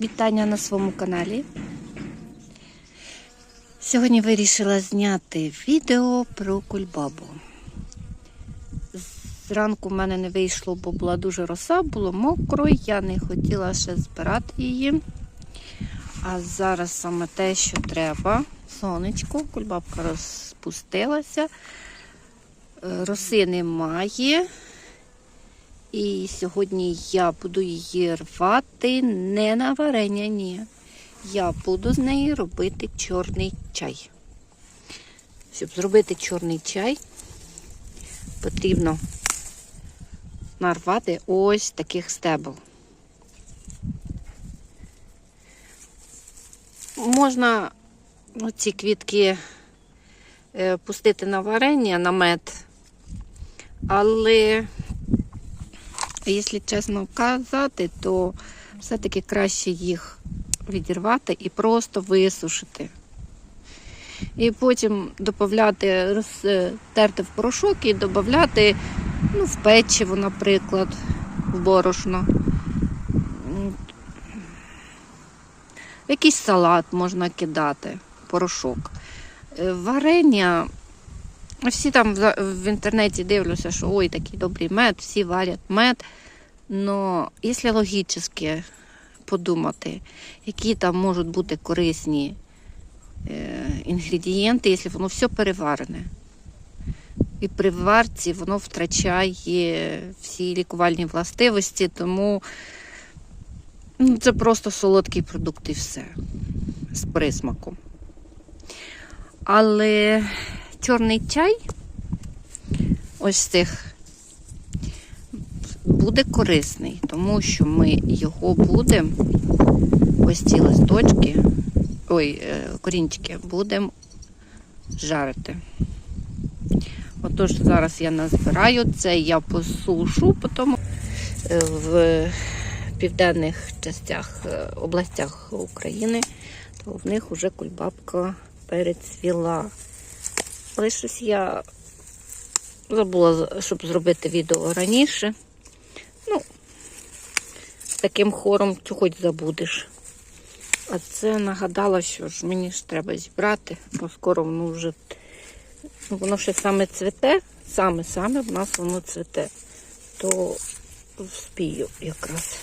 Вітання на своєму каналі. Сьогодні вирішила зняти відео про кульбабу. Зранку в мене не вийшло, бо була дуже роса, було мокро, я не хотіла ще збирати її. А зараз саме те, що треба. Сонечко, кульбабка розпустилася, роси немає. І сьогодні я буду її рвати не на варення, ні. Я буду з неї робити чорний чай. Щоб зробити чорний чай, потрібно нарвати ось таких стебел. Можна ці квітки е, пустити на варення, на мед, але Якщо чесно казати, то все-таки краще їх відірвати і просто висушити. І потім додати, розтерти в порошок і додати ну, в печиво, наприклад, в борошно. Якийсь салат можна кидати, порошок. Е, Варення. Всі там в інтернеті дивлюся, що ой, такий добрий мед, всі варять мед. Но якщо логічно подумати, які там можуть бути корисні е, інгредієнти, якщо воно все переварене. І при варці воно втрачає всі лікувальні властивості, тому ну, це просто солодкий продукт і все з присмаком. Але чорний чай, ось цих, буде корисний, тому що ми його будемо, ось ці листочки, ой, е, корінчики, будемо жарити. Отож, зараз я назбираю це, я посушу, потім е, в південних частях, е, областях України, то в них вже кульбабка перецвіла. Але щось я забула, щоб зробити відео раніше. Ну, з таким хором хоч забудеш. А це нагадала, що ж мені ж треба зібрати, бо скоро воно вже воно ще саме цвете, саме-саме в нас воно цвете, то вспію якраз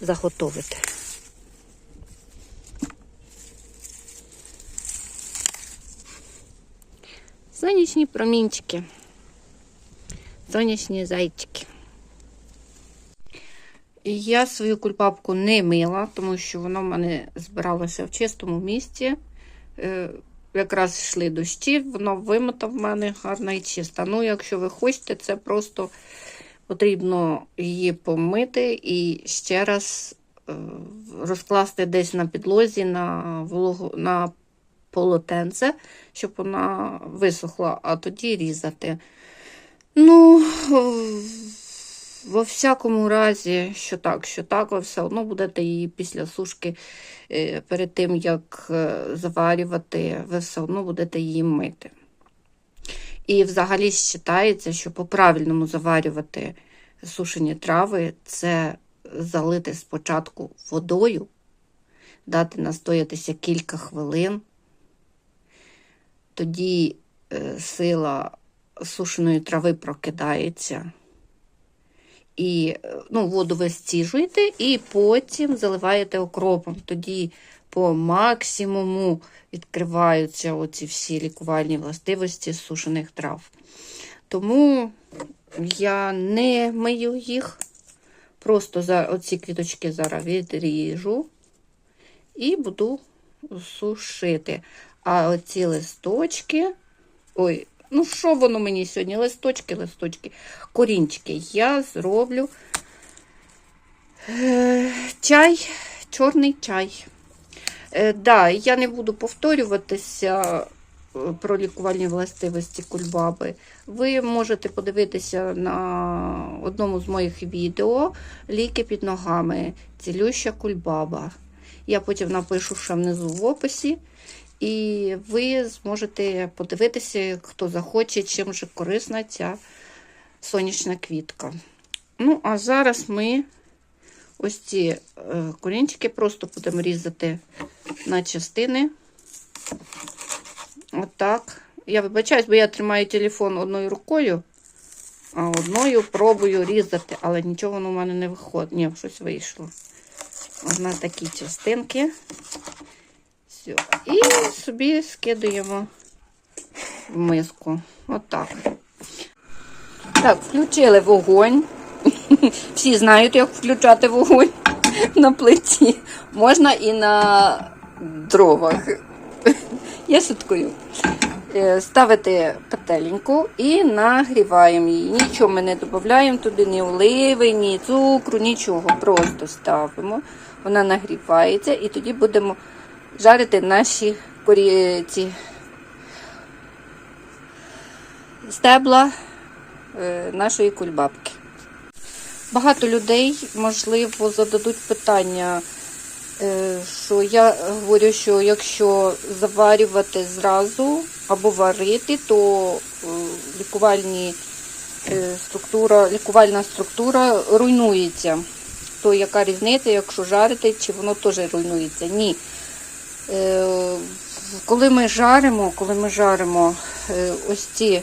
заготовити. Сонячні промінчики, сонячні зайчики. І я свою кульпапку не мила, тому що вона в мене збиралася в чистому місці. Е, якраз йшли дощі, воно вимита в мене гарна і чиста. Ну, якщо ви хочете, це просто потрібно її помити і ще раз е, розкласти десь на підлозі на вологу, на полотенце, щоб вона висохла, а тоді різати. Ну, во всякому разі, що так, що так, ви все одно будете її після сушки, е, перед тим, як е, заварювати, ви все одно будете її мити. І взагалі вважається, що по-правильному заварювати сушені трави це залити спочатку водою, дати настоятися кілька хвилин. Тоді е, сила сушеної трави прокидається. І ну, воду ви стіжуєте, і потім заливаєте окропом. Тоді по максимуму відкриваються оці всі лікувальні властивості сушених трав. Тому я не мию їх. Просто за оці квіточки зараз відріжу і буду сушити. А оці листочки, ой, ну що воно мені сьогодні? Листочки, листочки, корінчики. Я зроблю е, чай, чорний чай. Е, да, я не буду повторюватися е, про лікувальні властивості кульбаби. Ви можете подивитися на одному з моїх відео ліки під ногами, цілюща кульбаба. Я потім напишу ще внизу в описі. І ви зможете подивитися, хто захоче, чим же корисна ця сонячна квітка. Ну, а зараз ми ось ці е, корінчики просто будемо різати на частини. Отак. Я вибачаюсь, бо я тримаю телефон одною рукою, а одною пробую різати, але нічого воно в мене не виходить. Ні, щось вийшло. Одна такі частинки. Все. І собі скидуємо в миску. Отак. Так, включили вогонь. Всі знають, як включати вогонь на плиті. Можна і на дровах. Я шуткую. Е, Ставити петеліньку і нагріваємо її. Нічого ми не додаємо туди, ні оливи, ні цукру, нічого. Просто ставимо. Вона нагрівається і тоді будемо жарити наші корі... ці стебла е, нашої кульбабки. Багато людей, можливо, зададуть питання, е, що я говорю, що якщо заварювати зразу або варити, то е, лікувальні структура, лікувальна структура руйнується. То яка різниця, якщо жарити, чи воно теж руйнується? Ні. Е, Коли ми жаримо, коли ми жаримо е, ось ці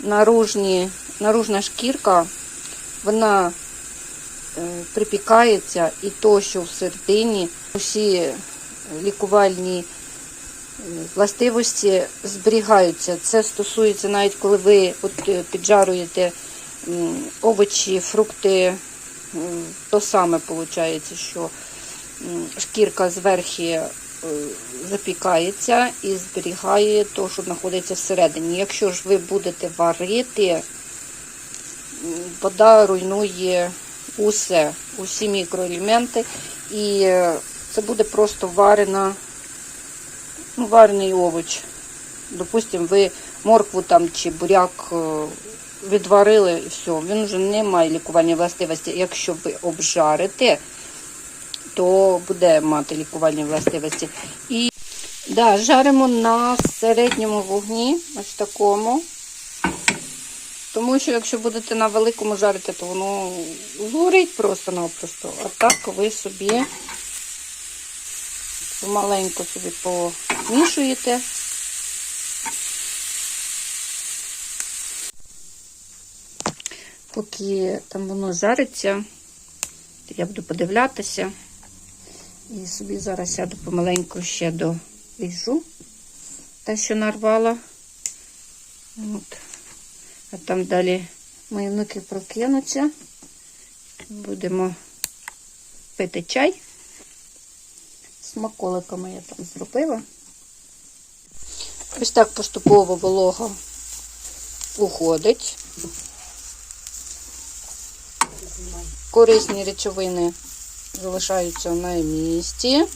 наружні, наружна шкірка, вона е, припікається і то, що всередині усі лікувальні властивості зберігаються. Це стосується навіть коли ви от е, піджарюєте овочі, фрукти, то саме виходить, що шкірка зверху запікається і зберігає те, що знаходиться всередині. Якщо ж ви будете варити, вода руйнує усе, усі мікроелементи, і е, це буде просто варена, ну, варений овоч. Допустимо, ви моркву там чи буряк е, відварили і все, він вже не має лікувальної властивості. Якщо ви обжарите, то буде мати лікувальні властивості. І да, жаримо на середньому вогні, ось такому. Тому що якщо будете на великому жарити, то воно згорить просто-напросто. А так ви собі помаленьку собі помішуєте. Поки там воно жариться, я буду подивлятися. І собі зараз сяду помаленьку ще до ріжу, те, що нарвала. От. А там далі мої внуки прокинуться. Будемо пити чай. Смаколиками я там зробила. Ось так поступово волога уходить. Корисні речовини залишаються на місці.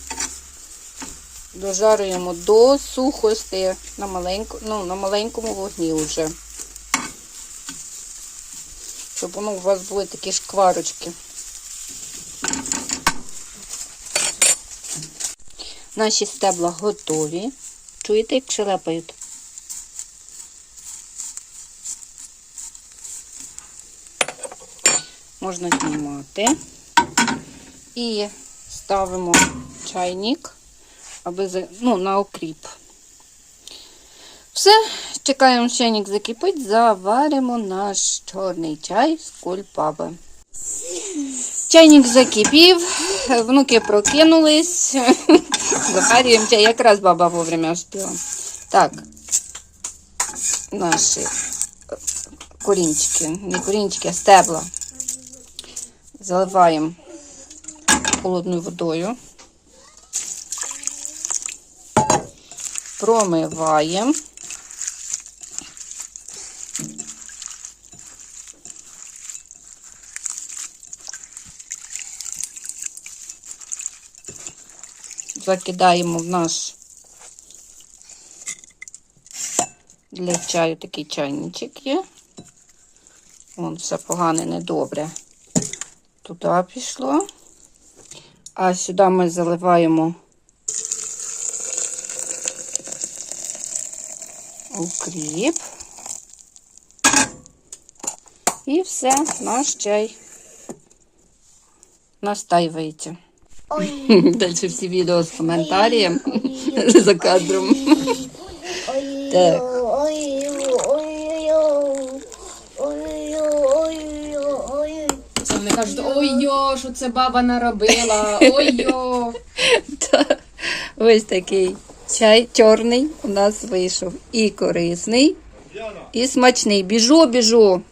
Дожарюємо до сухості на, маленьку, ну, на маленькому вогні вже. Щоб воно у вас були такі шкварочки. Наші стебла готові. Чуєте, як шелепають? Можна знімати. І ставимо чайник, аби ну, на окріп. Все, чекаємо, чайник закипить, заваримо наш чорний чай з кульпаби. Чайник закипів, внуки прокинулись. Заварюємо чай, якраз баба вовремя ждала. Так, наші корінчики, не корінчики, а стебла. Заливаємо холодною водою. Промиваємо. Закидаємо в наш для чаю такий чайничок є. Вон все погане, недобре. Туди пішло. А сюди ми заливаємо укріп. І все, наш чай настаиваете. Ой. Дальше всі відео з коментарем за кадром. Так. Кажуть, ой-йо, що це баба наробила, ой-йо. Ось такий чай чорний у нас вийшов. І корисний, і смачний. Біжу, біжу.